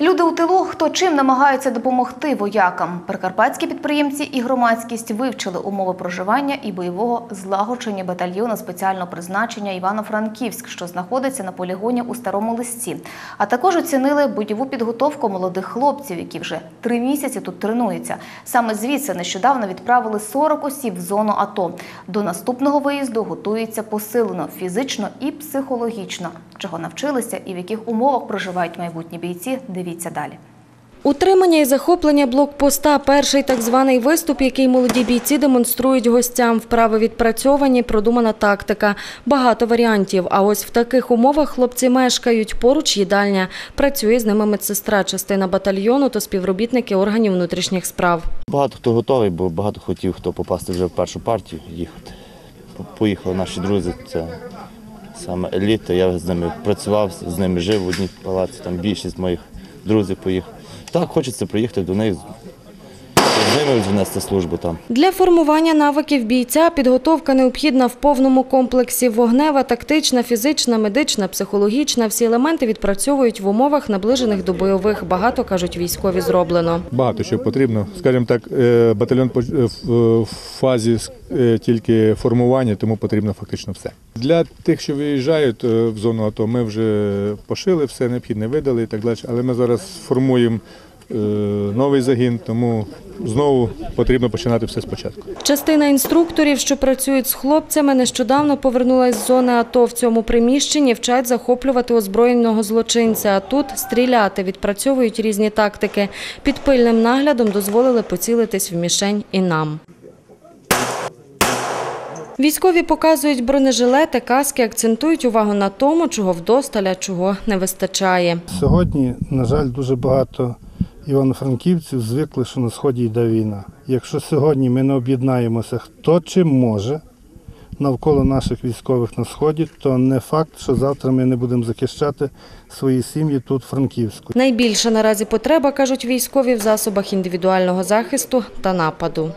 Люди у тилу, хто чим намагаються допомогти воякам. Прикарпатські підприємці і громадськість вивчили умови проживання і бойового злагодження батальйону спеціального призначення Івано-Франківськ, що знаходиться на полігоні у старому листі. А також оцінили бойову підготовку молодих хлопців, які вже три місяці тут тренуються. Саме звідси нещодавно відправили 40 осіб в зону АТО. До наступного виїзду готуються посилено фізично і психологічно. Чого навчилися і в яких умовах проживають майбутні бійці, дивіться далі. Утримання і захоплення блокпоста – перший так званий виступ, який молоді бійці демонструють гостям. Вправи відпрацьовані, продумана тактика. Багато варіантів. А ось в таких умовах хлопці мешкають. Поруч їдальня. Працює з ними медсестра, частина батальйону та співробітники органів внутрішніх справ. Багато хто готовий, бо багато хотів хто попасти вже в першу партію їхати. Поїхали наші друзі, це саме еліта. Я з ними працював, з ними жив в одній палаці, там більшість моїх друзів поїхали. Так, хочеться приїхати до них, з внести службу там. Для формування навиків бійця підготовка необхідна в повному комплексі. Вогнева, тактична, фізична, медична, психологічна. Всі елементи відпрацьовують в умовах, наближених до бойових. Багато, кажуть військові, зроблено. Багато що потрібно. Скажімо так, е, батальйон поч- е, в- фазі е, тільки формування, тому потрібно фактично все. Для тих, що виїжджають е, в зону АТО, ми вже пошили все необхідне, видали і так далі. Але ми зараз формуємо е, новий загін, тому знову потрібно починати все спочатку. Частина інструкторів, що працюють з хлопцями, нещодавно повернулась з зони АТО. В цьому приміщенні вчать захоплювати озброєного злочинця, а тут стріляти, відпрацьовують різні тактики. Під пильним наглядом дозволили поцілитись в мішень і нам. Військові показують бронежилети, каски, акцентують увагу на тому, чого вдосталь, а чого не вистачає. Сьогодні, на жаль, дуже багато івано-франківців звикли, що на сході йде війна. Якщо сьогодні ми не об'єднаємося, хто чим може навколо наших військових на сході, то не факт, що завтра ми не будемо захищати свої сім'ї тут, Франківську. Найбільша наразі потреба, кажуть військові, в засобах індивідуального захисту та нападу.